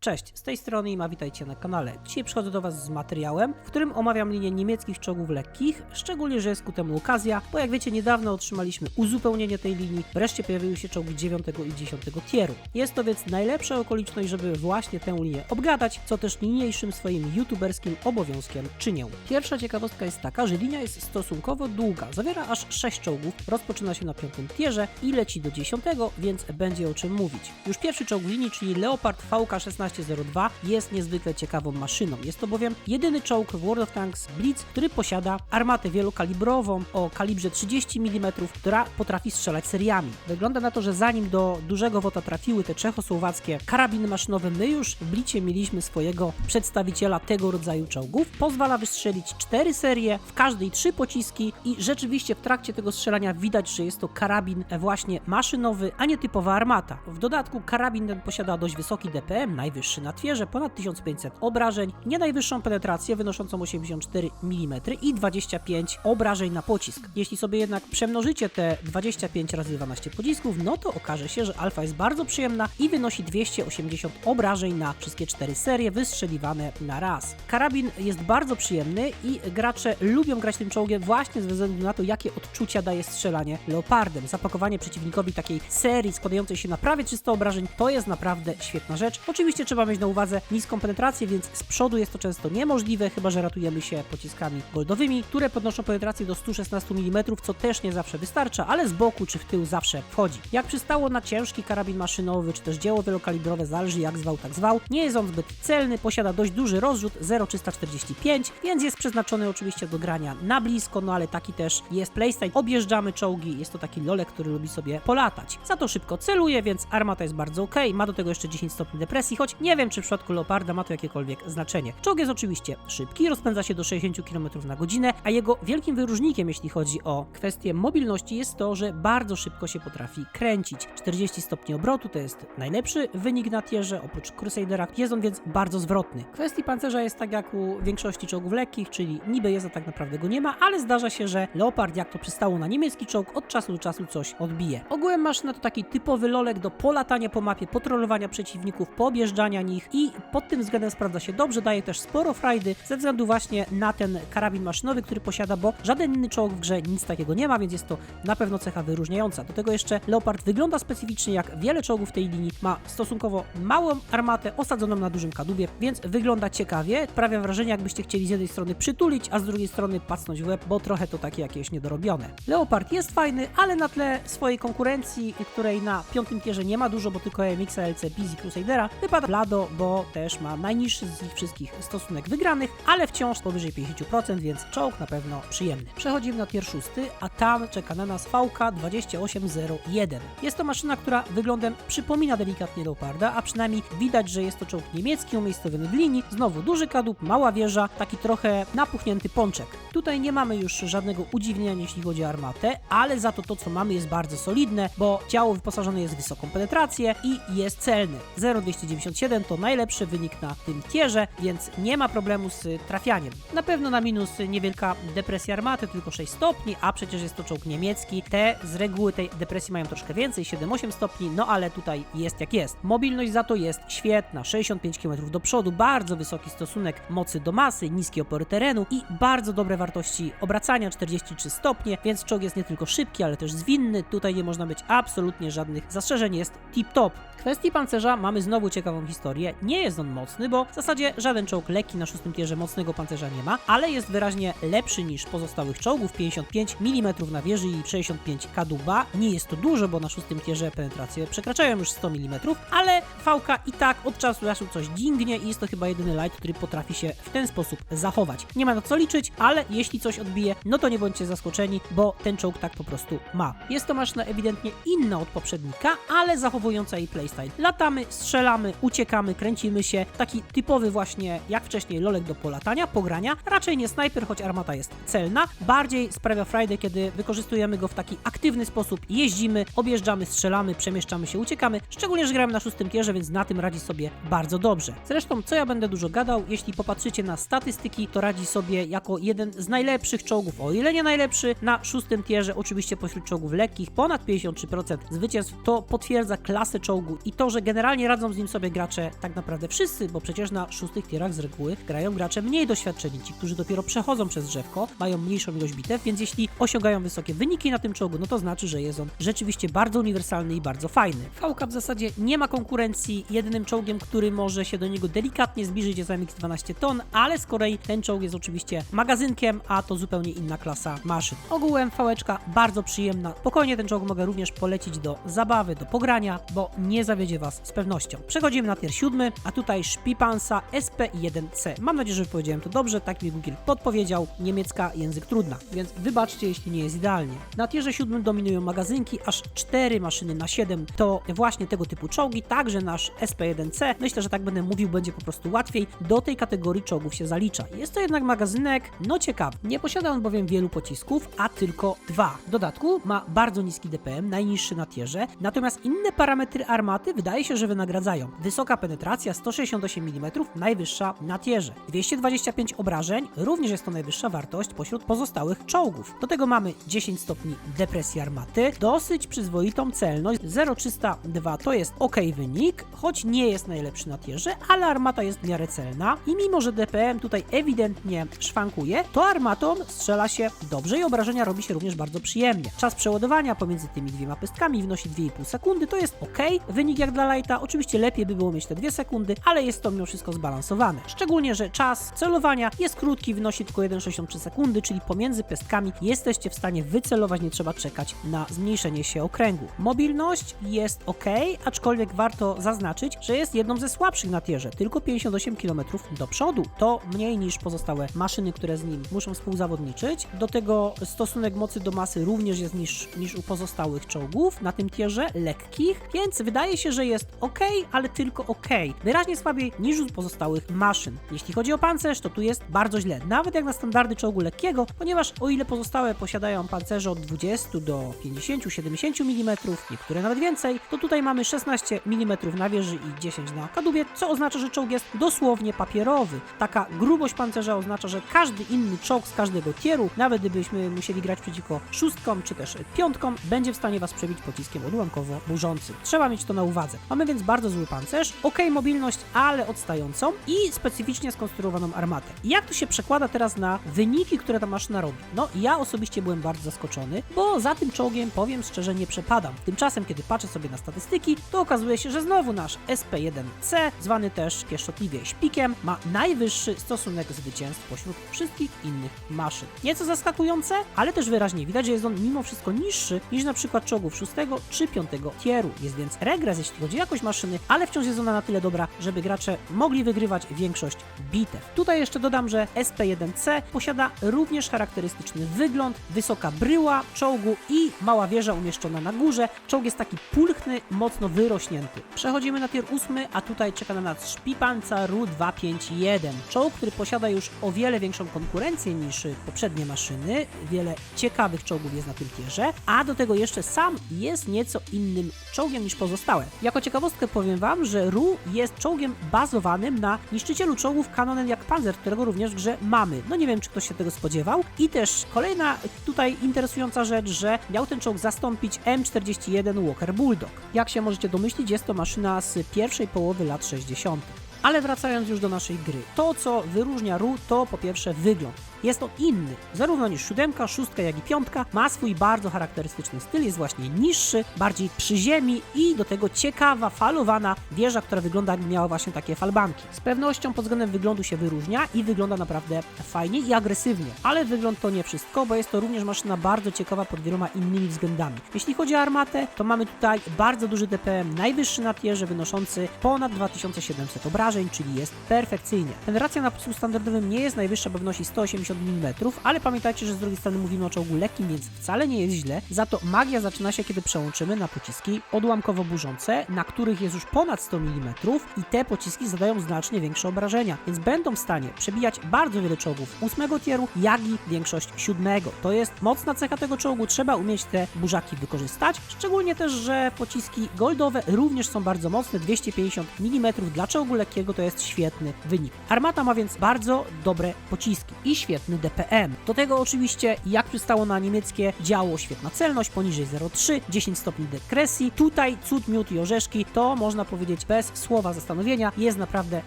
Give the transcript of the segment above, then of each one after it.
Cześć, z tej strony Ima, witajcie na kanale. Dzisiaj przychodzę do Was z materiałem, w którym omawiam linię niemieckich czołgów lekkich, szczególnie, że jest ku temu okazja, bo jak wiecie, niedawno otrzymaliśmy uzupełnienie tej linii, wreszcie pojawiły się czołgi 9 i 10 tieru. Jest to więc najlepsza okoliczność, żeby właśnie tę linię obgadać, co też niniejszym swoim youtuberskim obowiązkiem czynię. Pierwsza ciekawostka jest taka, że linia jest stosunkowo długa, zawiera aż 6 czołgów, rozpoczyna się na 5 tierze i leci do 10, więc będzie o czym mówić. Już pierwszy czołg linii, czyli Leopard VK-16 1202 jest niezwykle ciekawą maszyną. Jest to bowiem jedyny czołg w World of Tanks Blitz, który posiada armatę wielokalibrową o kalibrze 30 mm, która potrafi strzelać seriami. Wygląda na to, że zanim do dużego wota trafiły te czechosłowackie karabiny maszynowe, my już w Blicie mieliśmy swojego przedstawiciela tego rodzaju czołgów. Pozwala wystrzelić cztery serie, w każdej trzy pociski i rzeczywiście w trakcie tego strzelania widać, że jest to karabin właśnie maszynowy, a nie typowa armata. W dodatku karabin ten posiada dość wysoki DPM, najwyższy najwyższy na twierze, ponad 1500 obrażeń, nie najwyższą penetrację wynoszącą 84 mm i 25 obrażeń na pocisk. Jeśli sobie jednak przemnożycie te 25 razy 12 pocisków, no to okaże się, że alfa jest bardzo przyjemna i wynosi 280 obrażeń na wszystkie cztery serie wystrzeliwane na raz. Karabin jest bardzo przyjemny i gracze lubią grać tym czołgiem właśnie ze względu na to, jakie odczucia daje strzelanie leopardem. Zapakowanie przeciwnikowi takiej serii składającej się na prawie 300 obrażeń to jest naprawdę świetna rzecz. Oczywiście trzeba mieć na uwadze niską penetrację, więc z przodu jest to często niemożliwe, chyba że ratujemy się pociskami goldowymi, które podnoszą penetrację do 116 mm, co też nie zawsze wystarcza, ale z boku czy w tył zawsze wchodzi. Jak przystało na ciężki karabin maszynowy, czy też dzieło wielokalibrowe, zależy jak zwał, tak zwał, nie jest on zbyt celny, posiada dość duży rozrzut 0,345, więc jest przeznaczony oczywiście do grania na blisko, no ale taki też jest playstyle. Objeżdżamy czołgi, jest to taki lolek, który lubi sobie polatać. Za to szybko celuje, więc armata jest bardzo ok, ma do tego jeszcze 10 stopni depresji, choć nie wiem, czy w przypadku Leoparda ma to jakiekolwiek znaczenie. Czołg jest oczywiście szybki, rozpędza się do 60 km na godzinę, a jego wielkim wyróżnikiem, jeśli chodzi o kwestię mobilności, jest to, że bardzo szybko się potrafi kręcić. 40 stopni obrotu to jest najlepszy wynik na tierze, oprócz Crusadera. Jest on więc bardzo zwrotny. W kwestii pancerza jest tak jak u większości czołgów lekkich, czyli niby jest, a tak naprawdę go nie ma, ale zdarza się, że Leopard, jak to przystało na niemiecki czołg, od czasu do czasu coś odbije. Ogółem maszyna to taki typowy lolek do polatania po mapie, patrolowania przeciwników, poobjeżdżania nich i pod tym względem sprawdza się dobrze, daje też sporo frajdy ze względu właśnie na ten karabin maszynowy, który posiada, bo żaden inny czołg w grze nic takiego nie ma, więc jest to na pewno cecha wyróżniająca. Do tego jeszcze Leopard wygląda specyficznie jak wiele czołgów tej linii, ma stosunkowo małą armatę osadzoną na dużym kadłubie, więc wygląda ciekawie. Sprawia wrażenie, jakbyście chcieli z jednej strony przytulić, a z drugiej strony pacnąć w łeb, bo trochę to takie jakieś niedorobione. Leopard jest fajny, ale na tle swojej konkurencji, której na piątym tierze nie ma dużo, bo tylko MX, LC, Busy, Crusadera, wypada blado, bo też ma najniższy z nich wszystkich stosunek wygranych, ale wciąż powyżej 50%, więc czołg na pewno przyjemny. Przechodzimy na tier 6, a tam czeka na nas VK2801. Jest to maszyna, która wyglądem przypomina delikatnie Leoparda, a przynajmniej widać, że jest to czołg niemiecki umiejscowiony w linii. Znowu duży kadłub, mała wieża, taki trochę napuchnięty pączek. Tutaj nie mamy już żadnego udziwnienia, jeśli chodzi o armatę, ale za to to, co mamy jest bardzo solidne, bo ciało wyposażone jest w wysoką penetrację i jest celny. 0,297 to najlepszy wynik na tym tierze, więc nie ma problemu z trafianiem. Na pewno na minus niewielka depresja armaty, tylko 6 stopni, a przecież jest to czołg niemiecki. Te z reguły tej depresji mają troszkę więcej, 7-8 stopni, no ale tutaj jest jak jest. Mobilność za to jest świetna, 65 km do przodu, bardzo wysoki stosunek mocy do masy, niskie opory terenu i bardzo dobre wartości obracania, 43 stopnie, więc czołg jest nie tylko szybki, ale też zwinny. Tutaj nie można być absolutnie żadnych zastrzeżeń, jest tip-top. W kwestii pancerza mamy znowu ciekawą historię. Nie jest on mocny, bo w zasadzie żaden czołg lekki na szóstym tierze mocnego pancerza nie ma, ale jest wyraźnie lepszy niż pozostałych czołgów, 55 mm na wieży i 65 kaduba. Nie jest to dużo, bo na szóstym tierze penetracje przekraczają już 100 mm, ale VK i tak od czasu do czasu coś dingnie i jest to chyba jedyny light, który potrafi się w ten sposób zachować. Nie ma na co liczyć, ale jeśli coś odbije, no to nie bądźcie zaskoczeni, bo ten czołg tak po prostu ma. Jest to maszyna ewidentnie inna od poprzednika, ale zachowująca jej playstyle. Latamy, strzelamy, uciekamy, kręcimy się. Taki typowy właśnie, jak wcześniej, lolek do polatania, pogrania. Raczej nie snajper, choć armata jest celna. Bardziej sprawia Friday, kiedy wykorzystujemy go w taki aktywny sposób. Jeździmy, objeżdżamy, strzelamy, przemieszczamy się, uciekamy. Szczególnie, że gramy na szóstym tierze, więc na tym radzi sobie bardzo dobrze. Zresztą, co ja będę dużo gadał, jeśli popatrzycie na statystyki, to radzi sobie jako jeden z najlepszych czołgów, o ile nie najlepszy, na szóstym tierze, oczywiście pośród czołgów lekkich, ponad 53% zwycięstw. To potwierdza klasę czołgu i to, że generalnie radzą z nim sobie gracze gracze, tak naprawdę wszyscy, bo przecież na szóstych tierach z reguły grają gracze mniej doświadczeni, ci, którzy dopiero przechodzą przez drzewko, mają mniejszą ilość bitew, więc jeśli osiągają wysokie wyniki na tym czołgu, no to znaczy, że jest on rzeczywiście bardzo uniwersalny i bardzo fajny. VK w zasadzie nie ma konkurencji, jedynym czołgiem, który może się do niego delikatnie zbliżyć jest MX-12 ton, ale z kolei ten czołg jest oczywiście magazynkiem, a to zupełnie inna klasa maszyn. Ogółem VK bardzo przyjemna, spokojnie ten czołg mogę również polecić do zabawy, do pogrania, bo nie zawiedzie Was z pewnością. Przechodzimy na tier 7, a tutaj Szpipansa SP1C. Mam nadzieję, że powiedziałem to dobrze, tak mi Google podpowiedział. Niemiecka język trudna, więc wybaczcie, jeśli nie jest idealnie. Na tierze 7 dominują magazynki, aż 4 maszyny na 7 to właśnie tego typu czołgi, także nasz SP1C. Myślę, że tak będę mówił, będzie po prostu łatwiej. Do tej kategorii czołgów się zalicza. Jest to jednak magazynek, no ciekawy. Nie posiada on bowiem wielu pocisków, a tylko dwa. W dodatku ma bardzo niski DPM, najniższy na tierze, natomiast inne parametry armaty wydaje się, że wynagradzają. Wysoka penetracja 168 mm, najwyższa na tierze. 225 obrażeń, również jest to najwyższa wartość pośród pozostałych czołgów. Do tego mamy 10 stopni depresji armaty, dosyć przyzwoitą celność, 0,302 to jest ok wynik, choć nie jest najlepszy na tierze, ale armata jest w miarę celna i mimo, że DPM tutaj ewidentnie szwankuje, to armatą strzela się dobrze i obrażenia robi się również bardzo przyjemnie. Czas przeładowania pomiędzy tymi dwiema pestkami wynosi 2,5 sekundy, to jest ok, wynik jak dla Lighta, oczywiście lepiej by było mieć te 2 sekundy, ale jest to mimo wszystko zbalansowane. Szczególnie, że czas celowania jest krótki, wynosi tylko 1,63 sekundy, czyli pomiędzy pestkami jesteście w stanie wycelować, nie trzeba czekać na zmniejszenie się okręgu. Mobilność jest ok, aczkolwiek warto zaznaczyć, że jest jedną ze słabszych na tierze, tylko 58 km do przodu. To mniej niż pozostałe maszyny, które z nim muszą współzawodniczyć. Do tego stosunek mocy do masy również jest niż, niż u pozostałych czołgów na tym tierze, lekkich, więc wydaje się, że jest ok, ale tylko ok. Wyraźnie słabiej niż u pozostałych maszyn. Jeśli chodzi o pancerz, to tu jest bardzo źle, nawet jak na standardy czołgu lekkiego, ponieważ o ile pozostałe posiadają pancerze od 20 do 50-70 mm, niektóre nawet więcej, to tutaj mamy 16 mm na wieży i 10 na kadłubie, co oznacza, że czołg jest dosłownie papierowy. Taka grubość pancerza oznacza, że każdy inny czołg z każdego tieru, nawet gdybyśmy musieli grać przeciwko szóstkom czy też piątkom, będzie w stanie was przebić pociskiem odłamkowo burzącym. Trzeba mieć to na uwadze. Mamy więc bardzo zły pancerz, ok mobilność, ale odstającą i specyficznie skonstruowaną armatę. Jak to się przekłada teraz na wyniki, które ta maszyna robi? No, ja osobiście byłem bardzo zaskoczony, bo za tym czołgiem, powiem szczerze, nie przepadam. Tymczasem, kiedy patrzę sobie na statystyki, to okazuje się, że znowu nasz SP1C, zwany też pieszczotliwie śpikiem, ma najwyższy stosunek zwycięstw pośród wszystkich innych maszyn. Nieco zaskakujące, ale też wyraźnie widać, że jest on mimo wszystko niższy niż na przykład czołgów 6 czy 5 tieru. Jest więc regres, jeśli chodzi o jakość maszyny, ale wciąż jest ona na tyle dobra, żeby gracze mogli wygrywać większość bitew. Tutaj jeszcze dodam, że SP1C posiada również charakterystyczny wygląd, wysoka bryła czołgu i mała wieża umieszczona na górze. Czołg jest taki pulchny, mocno wyrośnięty. Przechodzimy na tier 8, a tutaj czeka na nas Szpipanca RU-251. Czołg, który posiada już o wiele większą konkurencję niż poprzednie maszyny. Wiele ciekawych czołgów jest na tym tierze, a do tego jeszcze sam jest nieco innym czołgiem niż pozostałe. Jako ciekawostkę powiem Wam, że RU jest czołgiem bazowanym na niszczycielu czołgów Kanonen jak Panzer, którego również w grze mamy. No nie wiem, czy ktoś się tego spodziewał. I też kolejna tutaj interesująca rzecz, że miał ten czołg zastąpić M41 Walker Bulldog. Jak się możecie domyślić, jest to maszyna z pierwszej połowy lat 60. Ale wracając już do naszej gry, to co wyróżnia RU to po pierwsze wygląd. Jest on inny, zarówno niż siódemka, szóstka, jak i piątka. Ma swój bardzo charakterystyczny styl, jest właśnie niższy, bardziej przy ziemi i do tego ciekawa, falowana wieża, która wygląda jakby miała właśnie takie falbanki. Z pewnością pod względem wyglądu się wyróżnia i wygląda naprawdę fajnie i agresywnie. Ale wygląd to nie wszystko, bo jest to również maszyna bardzo ciekawa pod wieloma innymi względami. Jeśli chodzi o armatę, to mamy tutaj bardzo duży DPM, najwyższy na tierze, wynoszący ponad 2700 obrażeń, czyli jest perfekcyjnie. Penetracja na pocisku standardowym nie jest najwyższa, bo wynosi 180 mm, ale pamiętajcie, że z drugiej strony mówimy o czołgu lekkim, więc wcale nie jest źle. Za to magia zaczyna się, kiedy przełączymy na pociski odłamkowo burzące, na których jest już ponad 100 mm i te pociski zadają znacznie większe obrażenia, więc będą w stanie przebijać bardzo wiele czołgów 8 tieru, jak i większość 7. To jest mocna cecha tego czołgu, trzeba umieć te burzaki wykorzystać, szczególnie też, że pociski goldowe również są bardzo mocne, 250 mm dla czołgu lekkiego to jest świetny wynik. Armata ma więc bardzo dobre pociski i świetne świetny DPM. Do tego oczywiście, jak przystało na niemieckie działo, świetna celność, poniżej 0,3, 10 stopni degresji. Tutaj cud, miód i orzeszki, to można powiedzieć bez słowa zastanowienia, jest naprawdę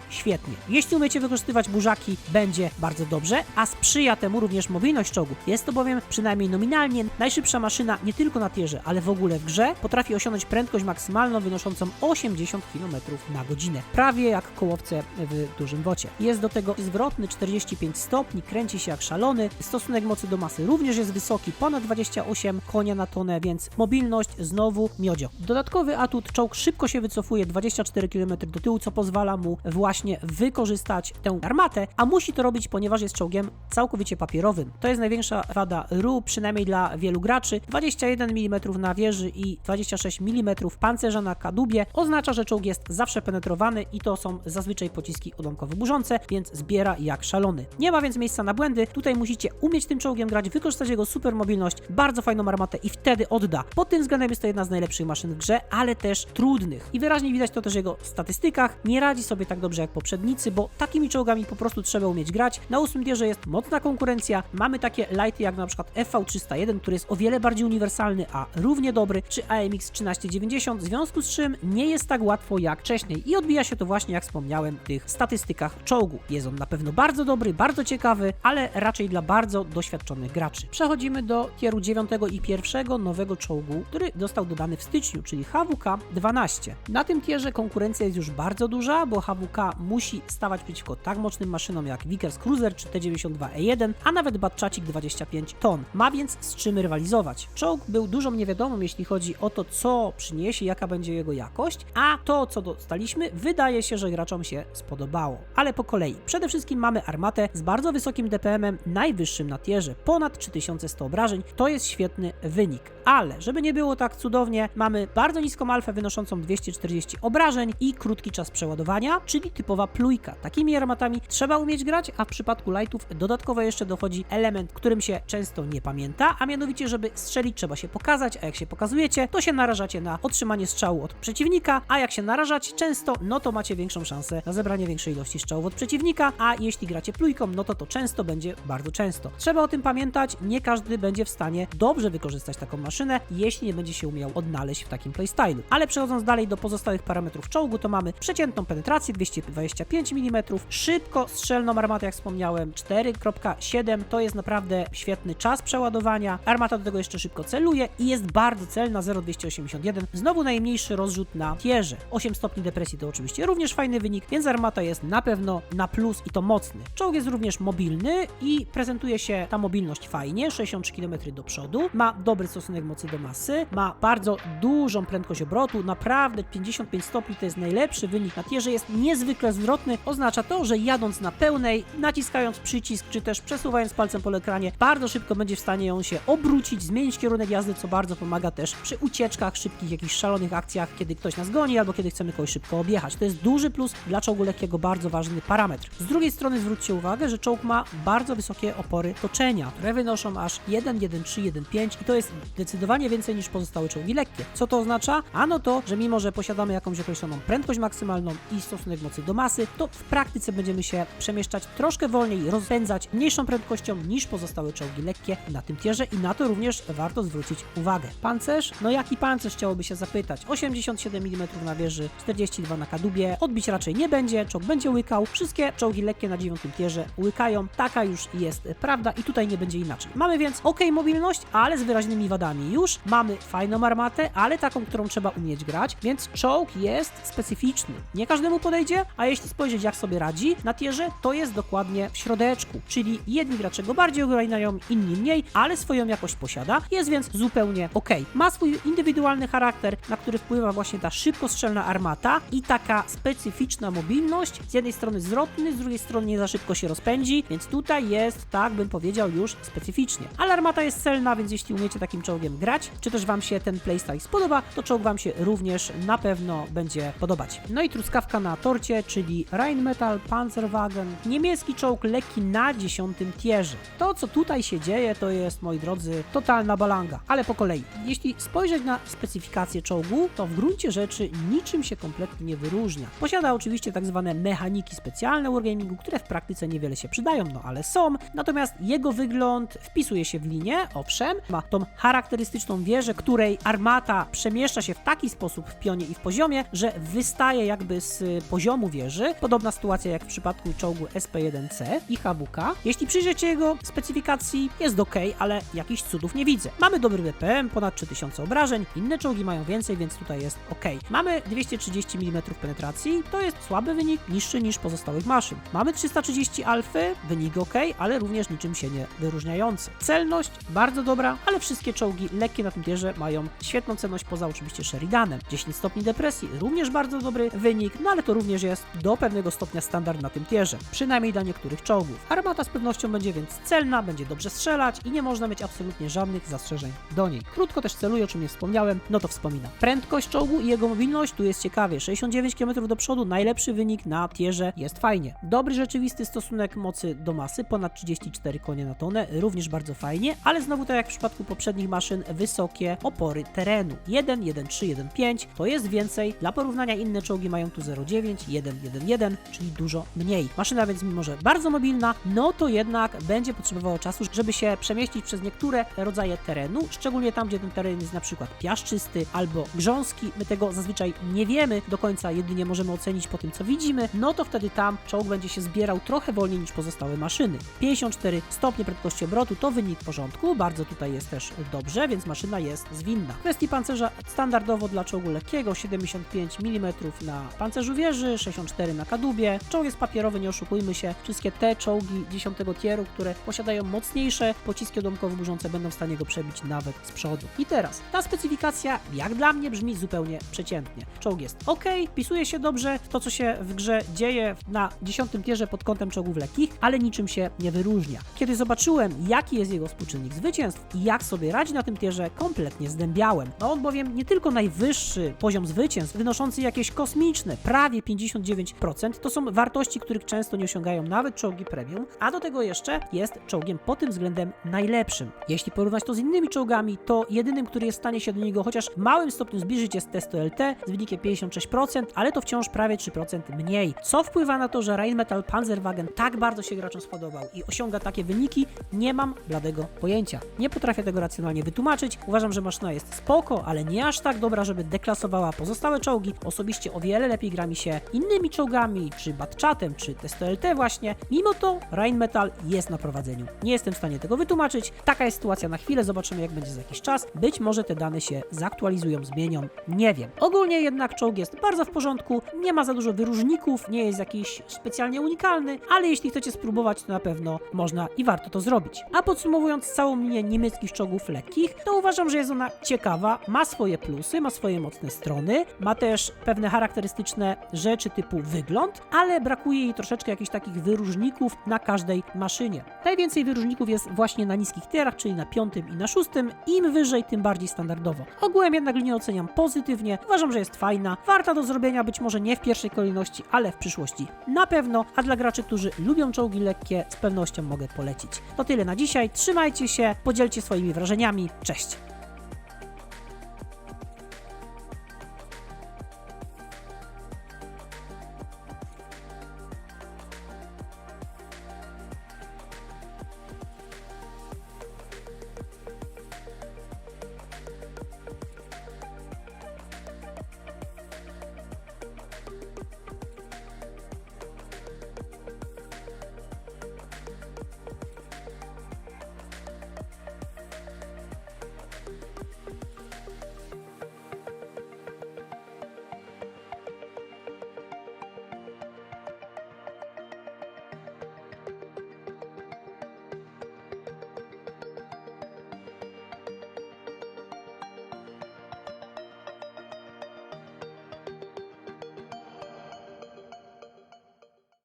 świetnie. Jeśli umiecie wykorzystywać burzaki, będzie bardzo dobrze, a sprzyja temu również mobilność czołgu. Jest to bowiem przynajmniej nominalnie najszybsza maszyna nie tylko na tierze, ale w ogóle w grze. Potrafi osiągnąć prędkość maksymalną wynoszącą 80 km na godzinę. Prawie jak kołowce w dużym wocie. Jest do tego zwrotny 45 stopni, kręci się jak szalony. Stosunek mocy do masy również jest wysoki, ponad 28 konia na tonę, więc mobilność znowu miodzio. Dodatkowy atut, czołg szybko się wycofuje 24 km do tyłu, co pozwala mu właśnie wykorzystać tę armatę, a musi to robić, ponieważ jest czołgiem całkowicie papierowym. To jest największa wada RU, przynajmniej dla wielu graczy. 21 mm na wieży i 26 mm pancerza na kadłubie oznacza, że czołg jest zawsze penetrowany i to są zazwyczaj pociski odłamkowo burzące, więc zbiera jak szalony. Nie ma więc miejsca na błędy, tutaj musicie umieć tym czołgiem grać, wykorzystać jego super mobilność, bardzo fajną armatę i wtedy odda. Pod tym względem jest to jedna z najlepszych maszyn w grze, ale też trudnych. I wyraźnie widać to też jego statystykach. Nie radzi sobie tak dobrze jak poprzednicy, bo takimi czołgami po prostu trzeba umieć grać. Na ósmym tierze jest mocna konkurencja. Mamy takie lighty jak na przykład FV301, który jest o wiele bardziej uniwersalny, a równie dobry, czy AMX 1390, w związku z czym nie jest tak łatwo jak wcześniej i odbija się to właśnie, jak wspomniałem, w tych statystykach czołgu. Jest on na pewno bardzo dobry, bardzo ciekawy, ale raczej dla bardzo doświadczonych graczy. Przechodzimy do tieru 9 i pierwszego nowego czołgu, który został dodany w styczniu, czyli HWK 12. Na tym tierze konkurencja jest już bardzo duża, bo HWK musi stawać przeciwko tak mocnym maszynom jak Vickers Cruiser czy T92E1, a nawet Batczacik 25 ton. Ma więc z czym rywalizować. Czołg był dużą niewiadomą, jeśli chodzi o to, co przyniesie, jaka będzie jego jakość, a to, co dostaliśmy, wydaje się, że graczom się spodobało. Ale po kolei. Przede wszystkim mamy armatę z bardzo wysokim DPM-em, najwyższym na tierze, ponad 3100 obrażeń. To jest świetny wynik. Ale, żeby nie było tak cudownie, mamy bardzo niską alfę wynoszącą 240 obrażeń i krótki czas przeładowania, czyli typowa plujka. Takimi armatami trzeba umieć grać, a w przypadku lightów dodatkowo jeszcze dochodzi element, którym się często nie pamięta, a mianowicie, żeby strzelić trzeba się pokazać, a jak się pokazujecie, to się narażacie na otrzymanie strzału od przeciwnika, a jak się narażać często, no to macie większą szansę na zebranie większej ilości strzałów od przeciwnika, a jeśli gracie plujką, no to to często będzie bardzo często. Trzeba o tym pamiętać, nie każdy będzie w stanie dobrze wykorzystać taką maszynę, jeśli nie będzie się umiał odnaleźć w takim playstylu. Ale przechodząc dalej do pozostałych parametrów czołgu, to mamy przeciętną penetrację 225 mm, szybko strzelną armatę, jak wspomniałem, 4.7 to jest naprawdę świetny czas przeładowania. Armata do tego jeszcze szybko celuje i jest bardzo celna 0,281. Znowu najmniejszy rozrzut na tierze. 8 stopni depresji to oczywiście również fajny wynik, więc armata jest na pewno na plus i to mocny. Czołg jest również mobilny i prezentuje się ta mobilność fajnie, 63 km do przodu, ma dobry stosunek mocy do masy, ma bardzo dużą prędkość obrotu, naprawdę 55 stopni to jest najlepszy wynik na tierze, jest niezwykle zwrotny, oznacza to, że jadąc na pełnej, naciskając przycisk, czy też przesuwając palcem po ekranie, bardzo szybko będzie w stanie on się obrócić, zmienić kierunek jazdy, co bardzo pomaga też przy ucieczkach, szybkich, jakichś szalonych akcjach, kiedy ktoś nas goni, albo kiedy chcemy kogoś szybko objechać. To jest duży plus dla czołgu lekkiego, bardzo ważny parametr. Z drugiej strony zwróćcie uwagę, że czołg ma bardzo wysokie opory toczenia, które wynoszą aż 1, 1,3, 1,5 i to jest zdecydowanie więcej niż pozostałe czołgi lekkie. Co to oznacza? Ano to, że mimo, że posiadamy jakąś określoną prędkość maksymalną i stosunek mocy do masy, to w praktyce będziemy się przemieszczać troszkę wolniej, rozpędzać mniejszą prędkością niż pozostałe czołgi lekkie na tym tierze i na to również warto zwrócić uwagę. Pancerz? No jaki pancerz chciałoby się zapytać? 87 mm na wieży, 42 na kadłubie, odbić raczej nie będzie, czołg będzie łykał, wszystkie czołgi lekkie na dziewiątym tierze łykają, taka już jest prawda i tutaj nie będzie inaczej. Mamy więc ok mobilność, ale z wyraźnymi wadami już, mamy fajną armatę, ale taką, którą trzeba umieć grać, więc czołg jest specyficzny. Nie każdemu podejdzie, a jeśli spojrzeć jak sobie radzi na tierze, to jest dokładnie w środeczku, czyli jedni gracze go bardziej ograniczają, inni mniej, ale swoją jakość posiada, jest więc zupełnie ok. Ma swój indywidualny charakter, na który wpływa właśnie ta szybkostrzelna armata i taka specyficzna mobilność, z jednej strony zwrotny, z drugiej strony nie za szybko się rozpędzi, więc tutaj jest, tak bym powiedział, już specyficznie. Ale armata jest celna, więc jeśli umiecie takim czołgiem grać, czy też Wam się ten playstyle spodoba, to czołg Wam się również na pewno będzie podobać. No i truskawka na torcie, czyli Rheinmetall Panzerwagen, niemiecki czołg lekki na dziesiątym tierze. To, co tutaj się dzieje, to jest, moi drodzy, totalna balanga, ale po kolei. Jeśli spojrzeć na specyfikację czołgu, to w gruncie rzeczy niczym się kompletnie nie wyróżnia. Posiada oczywiście tak zwane mechaniki specjalne Wargamingu, które w praktyce niewiele się przydają, no ale są, natomiast jego wygląd wpisuje się w linię, owszem, ma tą charakterystyczną wieżę, której armata przemieszcza się w taki sposób w pionie i w poziomie, że wystaje jakby z poziomu wieży. Podobna sytuacja jak w przypadku czołgu SP1C i HWK. Jeśli przyjrzycie jego specyfikacji, jest ok, ale jakichś cudów nie widzę. Mamy dobry BPM, ponad 3000 obrażeń, inne czołgi mają więcej, więc tutaj jest ok. Mamy 230 mm penetracji, to jest słaby wynik, niższy niż pozostałych maszyn. Mamy 330 alfy, wynik ok, ale również niczym się nie wyróżniający. Celność bardzo dobra, ale wszystkie czołgi lekkie na tym tierze mają świetną celność poza oczywiście Sheridanem. 10 stopni depresji, również bardzo dobry wynik, no ale to również jest do pewnego stopnia standard na tym tierze, przynajmniej dla niektórych czołgów. Armata z pewnością będzie więc celna, będzie dobrze strzelać i nie można mieć absolutnie żadnych zastrzeżeń do niej. Krótko też celuje, o czym nie wspomniałem, no to wspominam. Prędkość czołgu i jego mobilność, tu jest ciekawie, 69 km do przodu, najlepszy wynik na tierze, jest fajnie. Dobry rzeczywisty stosunek mocy do masy, ponad 34 konie na tonę, również bardzo fajnie, ale znowu tak jak w przypadku poprzednich maszyn, wysokie opory terenu. 1, 1, 3, 1, 5, to jest więcej. Dla porównania inne czołgi mają tu 0,9, 1, 1, 1, czyli dużo mniej. Maszyna więc mimo, że bardzo mobilna, no to jednak będzie potrzebowało czasu, żeby się przemieścić przez niektóre rodzaje terenu, szczególnie tam, gdzie ten teren jest na przykład piaszczysty albo grząski. My tego zazwyczaj nie wiemy do końca, jedynie możemy ocenić po tym, co widzimy, no to wtedy tam czołg będzie się zbierał trochę wolniej niż pozostałe maszyny. 54 stopnie prędkości obrotu to wynik porządku, bardzo tutaj jest też dobrze, więc maszyna jest zwinna. W kwestii pancerza standardowo dla czołgu lekkiego 75 mm na pancerzu wieży, 64 na kadłubie. Czołg jest papierowy, nie oszukujmy się. Wszystkie te czołgi 10 tieru, które posiadają mocniejsze pociski odłamkowo burzące będą w stanie go przebić nawet z przodu. I teraz, ta specyfikacja jak dla mnie brzmi zupełnie przeciętnie. Czołg jest ok, wpisuje się dobrze w to, co się w grze dzieje na 10 tierze pod kątem czołgów lekkich, ale niczym się nie wyróżnia. Kiedy zobaczyłem, jaki jest jego współczynnik zwycięstw i jak sobie radzi na tym tierze, kompletnie zdębiałem. No on bowiem nie tylko najwyższy poziom zwycięstw, wynoszący jakieś kosmiczne, prawie 59%, to są wartości, których często nie osiągają nawet czołgi premium, a do tego jeszcze jest czołgiem pod tym względem najlepszym. Jeśli porównać to z innymi czołgami, to jedynym, który jest w stanie się do niego chociaż w małym stopniu zbliżyć jest Testo LT z wynikiem 56%, ale to wciąż prawie 3% mniej. Co wpływa na to, że Rheinmetall Panzerwagen tak bardzo się graczom spodobał i osiąga takie wyniki, nie mam bladego pojęcia. Nie potrafię tego racjonalnie wytłumaczyć. Uważam, że maszyna jest spoko, ale nie aż tak dobra, żeby deklasowała pozostałe czołgi. Osobiście o wiele lepiej gra mi się innymi czołgami, czy Batchatem, czy Testo LT właśnie. Mimo to Rheinmetall jest na prowadzeniu. Nie jestem w stanie tego wytłumaczyć. Taka jest sytuacja na chwilę, zobaczymy jak będzie za jakiś czas. Być może te dane się zaktualizują, zmienią, nie wiem. Ogólnie jednak czołg jest bardzo w porządku, nie ma za dużo wyróżników, nie jest jakiś specjalnie unikalny, ale jeśli chcecie spróbować, to na pewno można i warto to zrobić. A podsumowując całą linię niemieckich czołgów lekkich, to uważam, że jest ona ciekawa, ma swoje plusy, ma swoje mocne strony, ma też pewne charakterystyczne rzeczy typu wygląd, ale brakuje jej troszeczkę jakichś takich wyróżników na każdej maszynie. Najwięcej wyróżników jest właśnie na niskich tierach, czyli na piątym i na szóstym. Im wyżej, tym bardziej standardowo. Ogółem jednak linię oceniam pozytywnie. Uważam, że jest fajna, warta do zrobienia, być może nie w pierwszej kolejności, ale w przyszłości na pewno. A dla graczy, którzy lubią czołgi lekkie, z pewnością mogę polecić. To tyle na dzisiaj. Trzymajcie się, podzielcie swoimi wrażeniami. Cześć!